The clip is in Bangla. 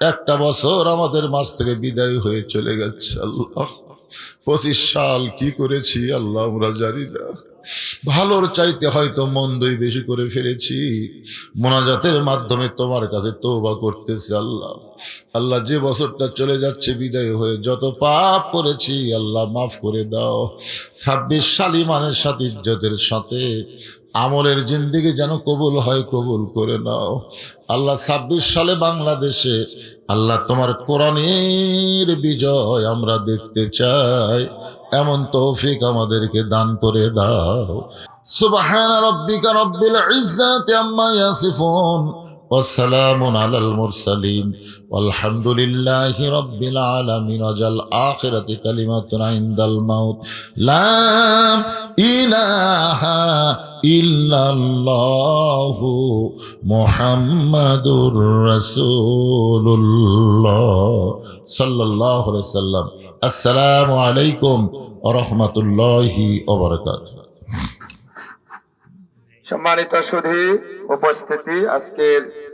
একটা বছর আমাদের মাছ থেকে বিদায় হয়ে চলে গেছে, আল্লাহ। পঁচিশ সাল কি করেছি, আল্লাহ আমরা জানি না। ভালোর চাইতে হয়তো মন্দই বেশি করে ফেলেছি। মোনাজাতের মাধ্যমে তোমার কাছে তোবা করতেছি, আল্লাহ। আল্লাহ, যে বছরটা চলে যাচ্ছে বিদায় হয়ে যত পাপ করেছি, আল্লাহ মাফ করে দাও। ছাব্বিশ সালি মানের সাথে ইজ্জতের সাথে আমলের জিন্দিগি যেন কবুল হয় কবুল করে নাও আল্লাহ ছাব্বিশ সালে বাংলাদেশে আল্লাহ তোমার কোরআনের বিজয় আমরা দেখতে চাই এমন তৌফিক আমাদেরকে দান করে দাও সুবহান রব্বিকা রব্বিল ইজ্জাতি আম্মা ইয়াসিফুন والسلام على المرسلين والحمد لله رب العالمين وجل آخرة كلمة عند الموت لا إله ইল্লাল্লাহ মুহাম্মাদুর রাসূলুল্লাহ সাল্লাল্লাহু আলাইহি সাল্লাম আসসালামু আলাইকুম ওয়া রাহমাতুল্লাহি ওয়া বারাকাতুহু। সম্মানিত সুধী, উপস্থিতি আজকের